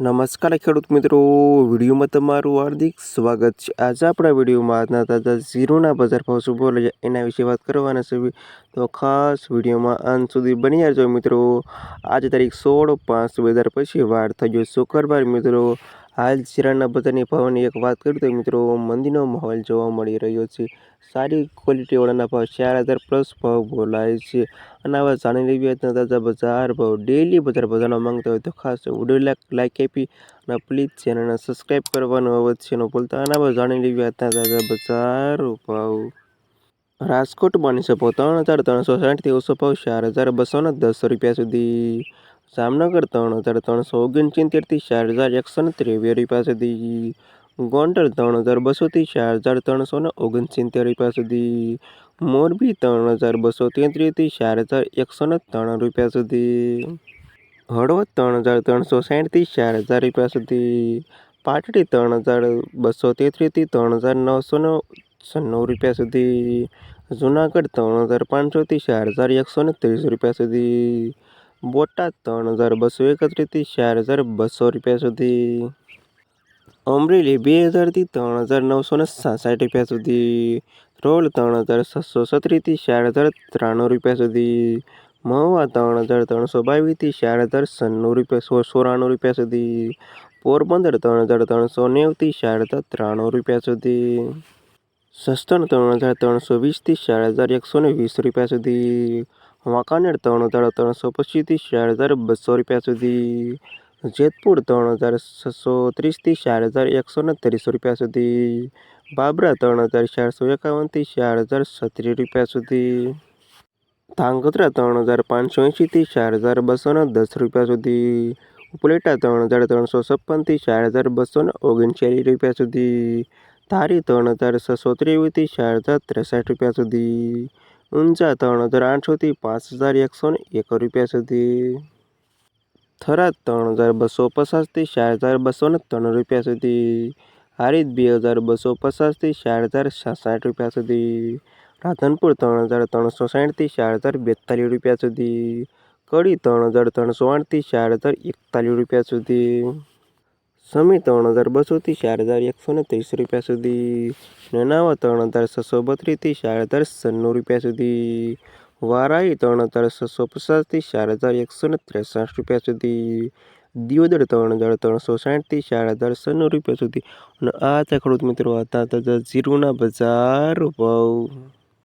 નમસ્કાર ખેડૂત મિત્રો, વિડીયોમાં તમારું હાર્દિક સ્વાગત છે. આજે આપણા વિડીયોમાં આજના તાજા ઝીરોના બજાર ભાવ શું બોલે છે એના વિશે વાત કરવાના છે. તો ખાસ વિડીયોમાં અંત સુધી બની રહેજો મિત્રો. આજે તારીખ સોળ પાંચ બે હજાર પછી વાર થઈ ગયો શુક્રવાર મિત્રો. હાલ શિરાળના બજારની ભાવની એક વાત કરું તો મિત્રો મંદીનો માહોલ જોવા મળી રહ્યો છે. સારી ક્વોલિટીવાળાના ભાવ ચાર હજાર પ્લસ ભાવ બોલાય છે. અને આવા જાણી લેવી તાજા બજાર ભાવ ડેલી બજાર બજારનો માંગતા હોય તો ખાસ વીડિયો લાઈક આપી અને પ્લીઝ ચેનલને સબસ્ક્રાઈબ કરવાનું અવશ્ય ન ભૂલતા. અને આવા જાણી લેવી તાજા બજાર ભાવ. રાજકોટ બની શકો, ત્રણ હજાર ત્રણસો સાઠથી ઓછો ભાવ ચાર હજાર બસો ને દસ રૂપિયા સુધી. જામનગર ત્રણ હજાર ત્રણસો ઓગણસિત્તેરથી ચાર હજાર એકસો ને ત્રેવીસ પાસેથી ગોંડલ ત્રણ હજાર બસોથી ચાર હજાર ત્રણસો ને ઓગણસિત્તેર સુધી મોરબી ત્રણ હજાર બસો તેત્રીસથી ચાર હજાર એકસો ને ત્રણ રૂપિયા સુધી હળવદ ત્રણ હજાર ત્રણસો સાઠથી ચાર હજાર રૂપિયા સુધી પાટડી ત્રણ હજાર બસો તેત્રીસથી ત્રણ હજાર નવસો છન્નું રૂપિયા સુધી જુનાગઢ ત્રણ હજાર પાંચસોથી ચાર હજાર એકસો ને ત્રીસ રૂપિયા સુધી બોટાદ ત્રણ હજાર બસો એકત્રીસથી ચાર હજાર બસો રૂપિયા સુધી. અમરેલી બે હજારથી ત્રણ હજાર નવસો ને સાસઠ રૂપિયા સુધી. રોલ ત્રણ હજાર છસો સત્રીસથી ચાર હજાર ત્રાણું રૂપિયા સુધી. મહુવા ત્રણ હજાર ત્રણસો બાવીસથી ચાર હજાર સન્નું રૂપિયા સો સોરાણું રૂપિયા સુધી. પોરબંદર ત્રણ હજાર ત્રણસો નેવથી ચાર હજાર ત્રાણું રૂપિયા સુધી. સસ્તન ત્રણ હજાર ત્રણસો વીસથી ચાર હજાર એકસો ને વીસ રૂપિયા સુધી. વાંકાનેર ત્રણ હજાર ત્રણસો પચીસથી ચાર હજાર બસો રૂપિયા સુધી. જેતપુર ત્રણ હજાર છસો ત્રીસથી ચાર હજાર એકસો ને ત્રીસો રૂપિયા સુધી. બાબરા ત્રણ હજાર ચારસો એકાવનથી ચાર હજાર છત્રીસ રૂપિયા સુધી. ધાંગધ્રા ત્રણ હજાર પાંચસો એંશીથી ચાર હજાર બસો ને દસ રૂપિયા સુધી. ઉપલેટા ત્રણ હજાર ત્રણસો છપ્પનથી ચાર હજાર બસો ને ઓગણચાલીસ રૂપિયા સુધી. ધારી ત્રણ હજાર છસો ત્રેવીસથી ચાર હજાર ત્રેસઠ રૂપિયા સુધી. ઊંઝા ત્રણ હજાર આઠસોથી પાંચ હજાર એકસો ને એક રૂપિયા સુધી. થરાદ ત્રણ હજાર બસો પચાસથી ચાર હજાર બસો ને ત્રણ રૂપિયા સુધી. હારીજ બે હજાર બસો પચાસથી ચાર હજાર સાઠ રૂપિયા સુધી. રાધનપુર ત્રણ હજાર ત્રણસો સાઠથી ચાર હજાર બેતાલીસ રૂપિયા સુધી. કડી ત્રણ હજાર ત્રણસો આઠથી ચાર હજાર એકતાલીસ રૂપિયા સુધી. સમી ત્રણ હજાર બસોથી ચાર હજાર એકસો ને ત્રીસ રૂપિયા સુધી. નેનાવા ત્રણ હજાર છસો બત્રીસથી ચાર હજાર સન્નું રૂપિયા સુધી. વારાઈ ત્રણ હજાર છસો પચાસથી ચાર હજાર એકસો ને ત્રેસઠ રૂપિયા સુધી. દિયોદર ત્રણ હજાર ત્રણસો સાઠથી ચાર હજાર સન્નું રૂપિયા સુધી. અને આ છે ખેડૂત મિત્રો હતા જીરુના બજાર ભાવ.